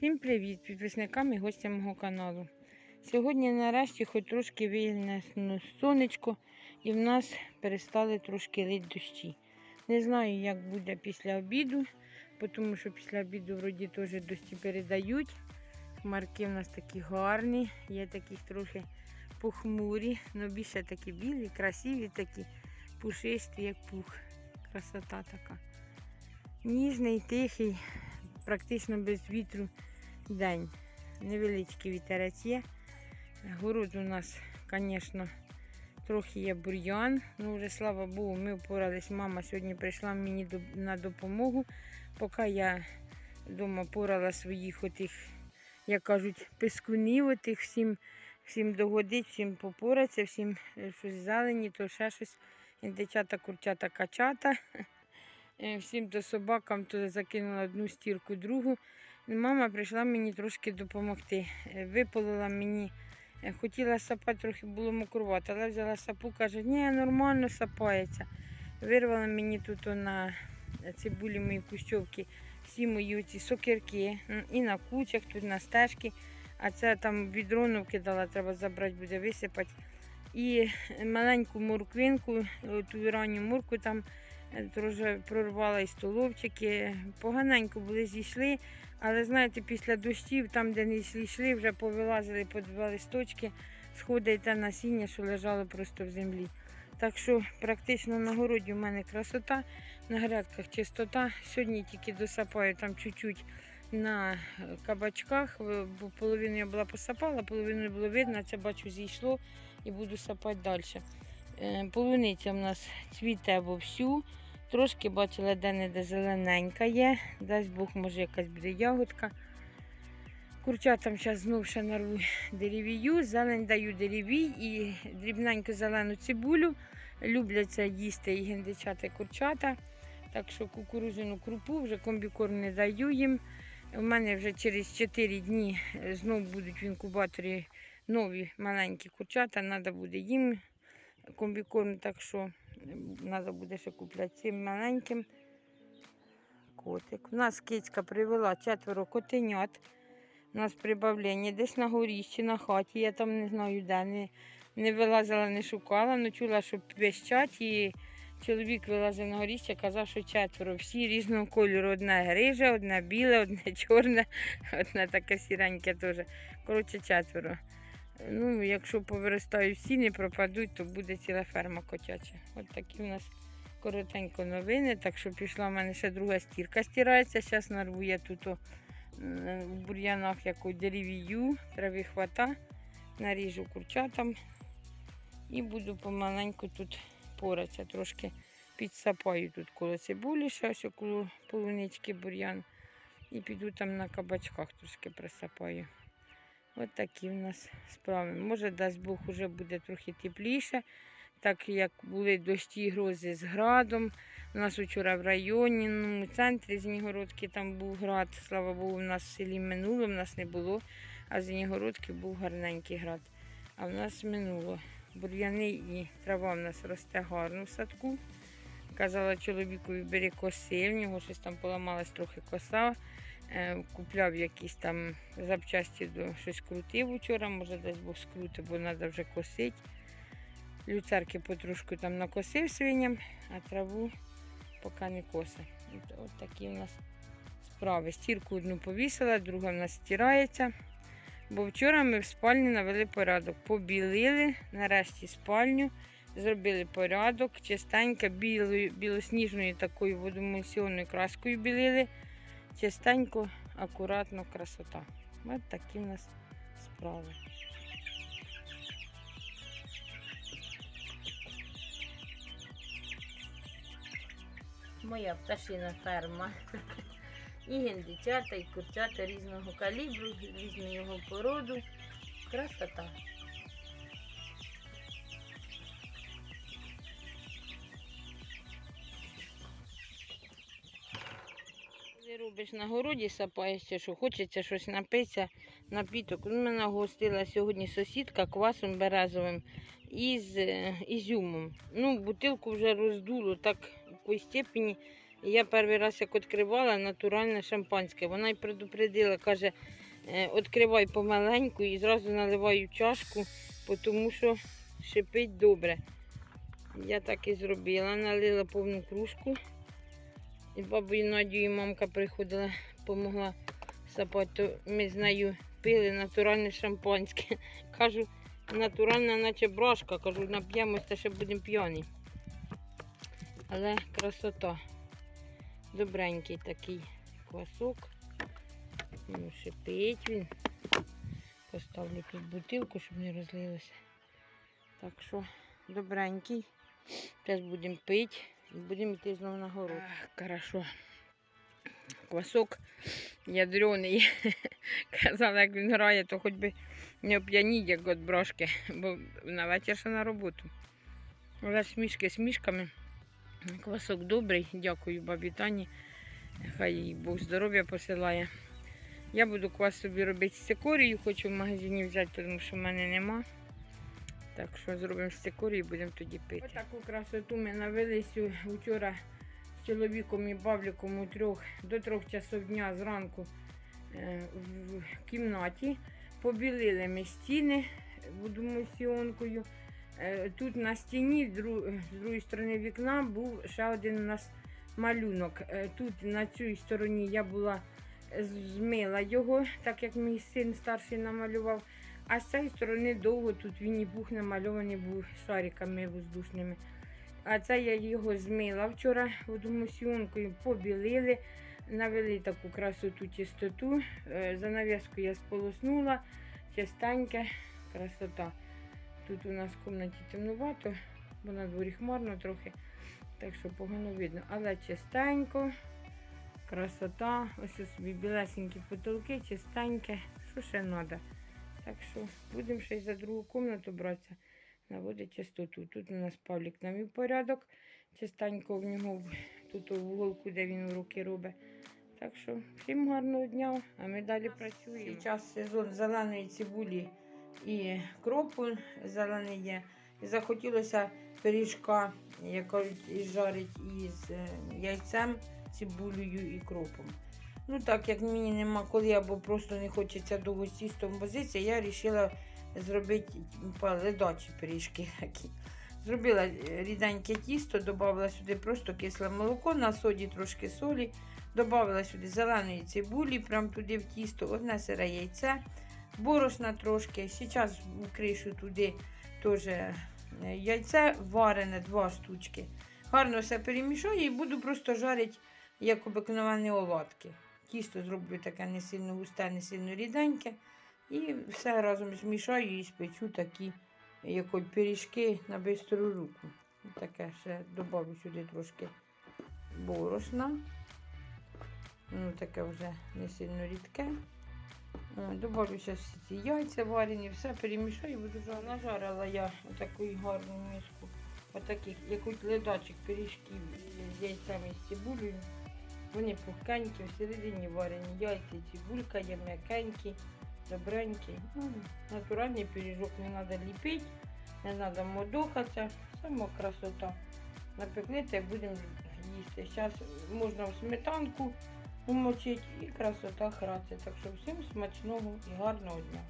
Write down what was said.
Всім привіт підписникам і гостям мого каналу. Сьогодні нарешті хоч трошки вільне сонечко і в нас перестали трошки лити дощі. Не знаю, як буде після обіду, тому що після обіду вроді теж дощі передають. Хмарки в нас такі гарні, є такі трохи похмурі, але більше такі білі, красиві, такі пушисті, як пух. Красота така. Ніжний, тихий, практично без вітру день. Невеличкий вітерець є. Город у нас, звісно, трохи є бур'ян. Ну, вже слава Богу, ми впорались. Мама сьогодні прийшла мені на допомогу. Поки я вдома порала своїх отих, як кажуть, пискунів, отих всім, всім догодить, всім попоратися, всім е, щось зелені, то ще щось. Індичата, курчата, качата. Е, Всім то собакам то закинула одну стірку, другу. Мама прийшла мені трошки допомогти. Е, Виполила мені, е, хотіла сапати, трохи було мокрувати, але взяла сапу, каже, ні, нормально сапається. Вирвала мені тут на цибулі мої кущовки всі мої ці сокирки і на кучах, тут на стежки. А це там відро кидала, треба забрати, буде висипати. І маленьку морквинку, ту ранню морку там е, прорвала і столовчики. Поганенько були зійшли, але знаєте, після дощів, там, де не йшли, вже повилазили по два листочки, сходить те насіння, що лежало просто в землі. Так що практично на городі в мене красота, на грядках чистота. Сьогодні тільки досапаю там чуть-чуть на е, кабачках, бо половину я була посапала, половину було видно, це бачу зійшло і буду сапати далі. Е, Полуниця в нас цвіте вовсю. Трошки бачила, де-не-де зелененька є. Дасть Бог, може, якась буде ягодка. Курчатам зараз знов ще нарву деревію, зелень даю деревій і дрібненьку зелену цибулю. Люблять це їсти і гендичата, і курчата. Так що кукурузину крупу, вже комбікорм не даю їм. У мене вже через 4 дні е, знов будуть в інкубаторі нові маленькі курчата. Треба буде їм комбікорм, так що треба буде ще купляти цим маленьким. Котик. У нас кицька привела четверо котенят. У нас прибавлення десь на горіщі, на хаті. Я там не знаю де. Не, не вилазила, не шукала, але чула, що пищать. І чоловік вилазив на горіще, казав, що четверо. Всі різного кольору. Одне гриже, одне біле, одне чорне, одне таке сіреньке теж. Коротше, четверо. Ну, якщо повиростають всі, не пропадуть, то буде ціла ферма котяча. От такі у нас коротенько новини. Так що пішла в мене ще друга стірка стирається. Зараз нарву я тут о, в бур'янах яку деревію, трави хвата, наріжу курчатам і буду помаленьку тут поратися. Трошки підсапаю тут коло цибулі, ще ось около полунички бур'ян. І піду там на кабачках трошки присапаю. От такі в нас справи. Може, дасть Бог, уже буде трохи тепліше, так як були дощі грози з градом. У нас вчора в районі, в центрі Звенігородки там був град. Слава Богу, в нас в селі минуло, в нас не було, а в Звенігородки був гарненький град. А в нас минуло. Бур'яни і трава в нас росте гарно в садку. Казала чоловікові, бери коси, в нього щось там поламалась трохи коса. Е, Купляв якісь там запчасті до щось крутив вчора, може десь Бог скрути, бо треба вже косити. Люцерки потрошку там накосив свиням, а траву поки не коса. От, от такі у нас справи. Стірку одну повісила, друга в нас стирається. Бо вчора ми в спальні навели порядок. Побілили нарешті спальню, зробили порядок, чистенько, білою, білосніжною такою водомульсіонною краскою білили. Чистенько, акуратно, красота. Ось такі в нас справи. Моя пташина ферма. І гендичата, і курчата різного калібру, різного породу. Красота. Коли робиш на городі, сапаєшся, що хочеться щось напитися, напіток. Ну, Мене гостила сьогодні сусідка квасом березовим із е, ізюмом. Ну, бутилку вже роздуло так в якоїсь степені я перший раз як відкривала натуральне шампанське. Вона й предупредила, каже, «Е, відкривай помаленьку і зразу наливаю чашку, тому що шипить добре. Я так і зробила, налила повну кружку. І бабою Надію мамка приходила, допомогла сапати, то ми з нею пили натуральне шампанське. Кажу, натуральна, наче брошка, кажу, нап'ємось, та ще будемо п'яні. Але красота. Добренький такий квасок. Ну, шипить він. Поставлю тут бутилку, щоб не розлилося. Так що добренький. Зараз будемо пити будемо йти знову на город. Хорошо. Квасок ядрений. Казала, як він грає, то хоч би не оп'яніть, як от брошки, бо на вечір ще на роботу. Але смішки смішками. Квасок добрий, дякую бабі Тані. Хай їй Бог здоров'я посилає. Я буду квас собі робити з цикорією, хочу в магазині взяти, тому що в мене нема. Так що зробимо цикорією і будемо тоді пити. Ось таку красоту ми навелися вчора з чоловіком і бабліком у трьох до трьох часов дня зранку е, в кімнаті. Побілили ми стіни будомосіонкою. Е, Тут на стіні з дру- другої сторони вікна був ще один у нас малюнок. Е, Тут на цій стороні я була змила його, так як мій син старший намалював. А з цієї сторони довго тут він і бух намальований був шариками воздушними. А це я його змила вчора водомосіонкою, побілили, навели таку красоту, чистоту. Е, Занавіску я сполоснула, чистеньке, красота. Тут у нас в кімнаті темнувато, бо на дворі хмарно трохи, так що погано видно. Але чистенько, красота. Ось собі білесенькі потолки, чистеньке. Що ще треба? Так що будемо ще й за другу кімнату братися, наводити чистоту. Тут у нас Павлік навів порядок. Чистенько в нього тут у вуголку, де він руки робить. Так що всім гарного дня, а ми далі працюємо. Зараз сезон зеленої цибулі і кропу зелений є. І захотілося пиріжка, як кажуть, і жарить із е, яйцем, цибулею і кропом. Ну так як мені нема коли або просто не хочеться довго з тістом возитися, я вирішила зробити ледачі пиріжки такі. Зробила е, ріденьке тісто, додала сюди просто кисле молоко, на соді трошки солі, додала сюди зеленої цибулі, прям туди в тісто, одне сире яйце, борошна трошки. Зараз кришу туди теж е, яйце варене, два штучки. Гарно все перемішаю і буду просто жарити, як обикновені оладки. Тісто зроблю таке не сильно густе, не сильно ріденьке. І все разом змішаю і спечу такі як пиріжки на бистру руку. Таке ще додаю сюди трошки борошна. Ну, таке вже не сильно рідке. Добавлю зараз всі ці яйця варені, все перемішаю, буду жарити. Нажарила я таку гарну миску. Отаких, якусь ледачок пиріжків з яйцями з цибулею. Вони пухкенькі, всередині варені яйця, цибулька є м'якенькі, добренькі. Ну, натуральний пиріжок не треба ліпити, не треба модохатися, сама красота. Напекли та будемо їсти. Зараз можна в сметанку умочити і красота храться. Так що всім смачного і гарного дня.